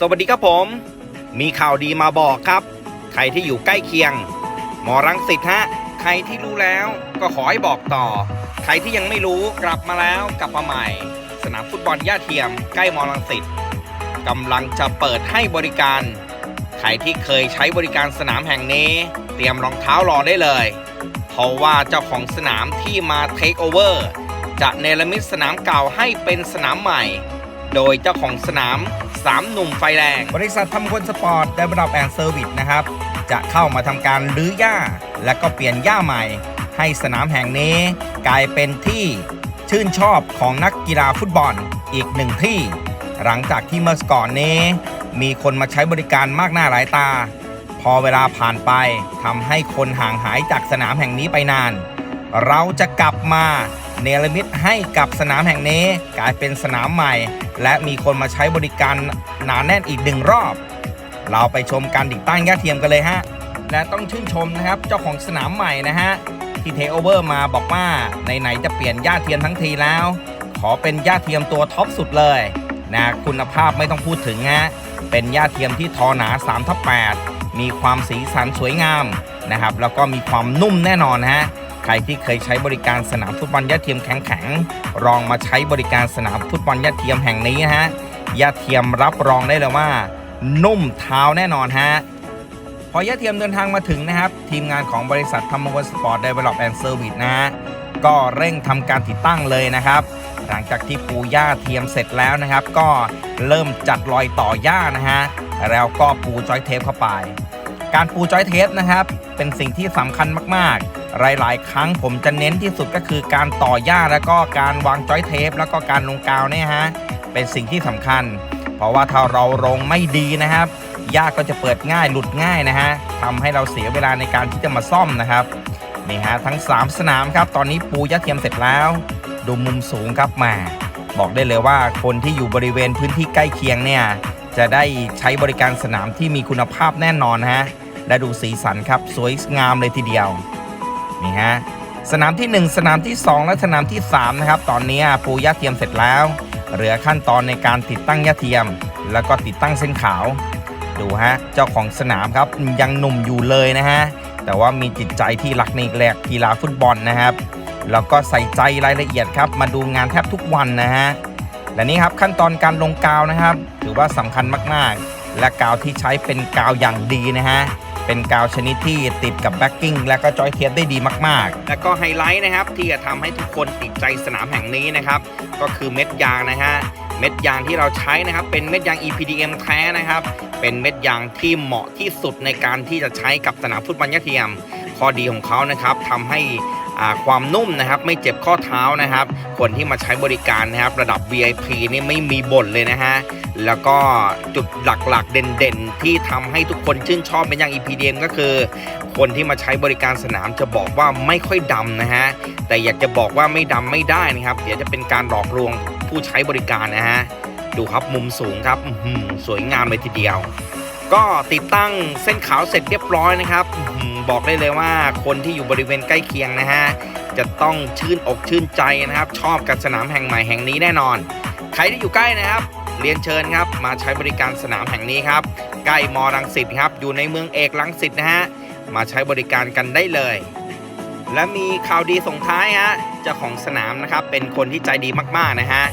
สวัสดีครับผม มีข่าวดีมาบอกครับ ใครที่อยู่ใกล้เคียง หมอรังสิตฮะ ใครที่รู้แล้วก็ขอให้บอกต่อ ใครที่ยังไม่รู้กลับมาแล้วกลับมาใหม่ สนามฟุตบอลย่าเทียม ใกล้มอรังสิตกำลังจะเปิดให้บริการ ใครที่เคยใช้บริการสนามแห่งนี้ เตรียมรองเท้ารอได้เลย เพราะว่าเจ้าของสนามที่มาเทคโอเวอร์จะเนรมิตสนามเก่าให้เป็นสนามใหม่ โดยเจ้าของสนาม 3 หนุ่มไฟแรง บริษัททำคนสปอร์ตเดเวลลอปแอนด์เซอร์วิสนะครับ จะเข้ามาทำการรื้อหญ้า และก็เปลี่ยนหญ้าใหม่ ให้สนามแห่งนี้ กลายเป็นที่ชื่นชอบของนักกีฬาฟุตบอลอีกหนึ่งที่ หลังจากที่เมื่อก่อนนี้ มีคนมาใช้บริการมากหน้าหลายตา พอเวลาผ่านไปทำให้คนห่างหายจากสนามแห่งนี้ไปนาน เราจะกลับมา เนรมิตให้กับสนามแห่งนี้ กลายเป็นสนามใหม่ และมีคนมาใช้บริการหนาแน่นอีกหนึ่งรอบ เราไปชมการติดตั้งย่าเทียมกันเลยฮะ และต้องชื่นชมนะครับเจ้าของสนามใหม่นะฮะที่เทโอเวอร์มาบอกว่าไหนๆจะเปลี่ยนย่าเทียมทั้งทีแล้ว ขอเป็นย่าเทียมตัวท็อปสุดเลยนะคุณภาพไม่ต้องพูดถึงฮะเป็นย่าเทียมที่ทอหนา3ทับ8มีความสีสันสวยงามนะครับแล้วก็มีความนุ่มแน่นอนฮะ ใครที่เคยใช้บริการสนามฟุตบอลย่าเทียมแข็งๆลองมาใช้บริการสนามฟุตบอลย่าเทียมแห่งนี้นะฮะย่าเทียมรับรองได้เลยว่า นุ่มเท้าแน่นอนฮะพอย่าเทียมเดินทางมาถึงนะครับ ทีมงานของบริษัทธรรมวสปอร์ตเดเวล็อปแอนด์เซอร์วิสนะฮะก็เร่งทำการติดตั้งเลยนะครับ หลังจากที่ปูย่าเทียมเสร็จแล้วนะครับ ก็เริ่มจัดรอยต่อหญ้านะฮะแล้วก็ปูจอยเทปเข้าไป การปูจอยเทปนะครับ เป็นสิ่งที่สำคัญมากๆ หลาย ๆ ครั้งผมจะเน้นที่สุดก็คือการต่อหญ้าแล้วก็การวางจอยเทป แล้วก็การลงกาวเนี่ยฮะเป็นสิ่งที่สำคัญ เพราะว่าถ้าเราลงไม่ดีนะครับหญ้าก็จะเปิดง่ายหลุดง่ายนะฮะทำให้เราเสียเวลาในการที่จะมาซ่อมนะครับนี่ฮะทั้ง 3 สนามครับตอนนี้ปูย่าเทียมเสร็จแล้ว ดูมุมสูงครับมา บอกได้เลยว่าคนที่อยู่บริเวณพื้นที่ใกล้เคียงเนี่ยจะได้ใช้บริการสนามที่มีคุณภาพแน่นอนฮะและดูสีสันครับสวยงามเลยทีเดียว นี่ฮะสนามที่ 1 สนามที่ 2 และสนามที่ 3 นะครับ ตอนนี้ปูย่าเทียมเสร็จแล้ว เหลือขั้นตอนในการติดตั้งย่าเทียม แล้วก็ติดตั้งเส้นขาว ดูฮะ เจ้าของสนามครับยังหนุ่มอยู่เลยนะฮะ แต่ว่ามีจิตใจที่รักในแหลกกีฬาฟุตบอลนะครับ แล้วก็ใส่ใจรายละเอียดครับ มาดูงานแทบทุกวันนะฮะ และนี่ครับขั้นตอนการลงกาวนะครับ ถือว่าสำคัญมากๆ และกาวที่ใช้เป็นกาวอย่างดีนะฮะ เป็นกาวชนิดที่ติดกับแบ็กกิ้งและก็จอยเทปได้ดีมากๆ แล้วก็ไฮไลท์นะครับที่จะทำให้ทุกคนติดใจสนามแห่งนี้นะครับ ก็คือเม็ดยางนะฮะเม็ดยางที่เราใช้นะครับ เป็นเม็ดยาง EPDM แท้นะครับ เป็นเม็ดยางที่เหมาะที่สุดในการที่จะใช้กับสนามฟุตบอลยะเทียม ข้อดีของเขานะครับทำให้ ความนุ่มนะครับไม่เจ็บข้อเท้านะครับ คนที่มาใช้บริการนะครับ ระดับ VIP นี่ไม่มีบ่นเลยนะฮะแล้วก็จุดหลักๆ เด่นๆ ที่ทำให้ทุกคนชื่นชอบเป็นอย่าง EPDM ก็คือ คนที่มาใช้บริการสนามจะบอกว่าไม่ค่อยดำนะฮะแต่อยากจะบอกว่าไม่ดำไม่ได้นะครับ เดี๋ยวจะเป็นการหลอกลวงผู้ใช้บริการนะฮะดูครับมุมสูงครับหือสวยงามเลยทีเดียว ก็ติดตั้งเส้นขาวเสร็จเรียบร้อยนะครับ บอกได้เลยว่าคนที่อยู่บริเวณใกล้เคียงนะฮะจะต้องชื่นอกชื่นใจนะครับ ชอบกับสนามแห่งใหม่แห่งนี้แน่นอน ใครที่อยู่ใกล้นะครับ เรียนเชิญครับมาใช้บริการสนามแห่งนี้ครับ ใกล้มอรังสิตครับ อยู่ในเมืองเอกรังสิตนะฮะมาใช้บริการกันได้เลย และมีข่าวดีส่งท้ายฮะเจ้าของสนามนะครับ เป็นคนที่ใจดีมากๆนะฮะ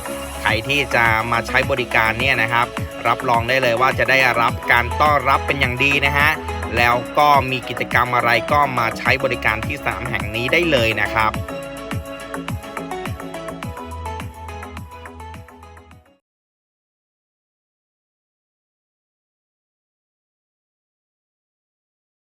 ใครที่จะมาใช้บริการเนี่ยนะครับ รับรองได้เลยว่าจะได้รับการต้อนรับเป็นอย่างดีนะฮะ แล้วก็มีกิจกรรมอะไรก็มาใช้บริการที่สามแห่งนี้ได้เลยนะครับ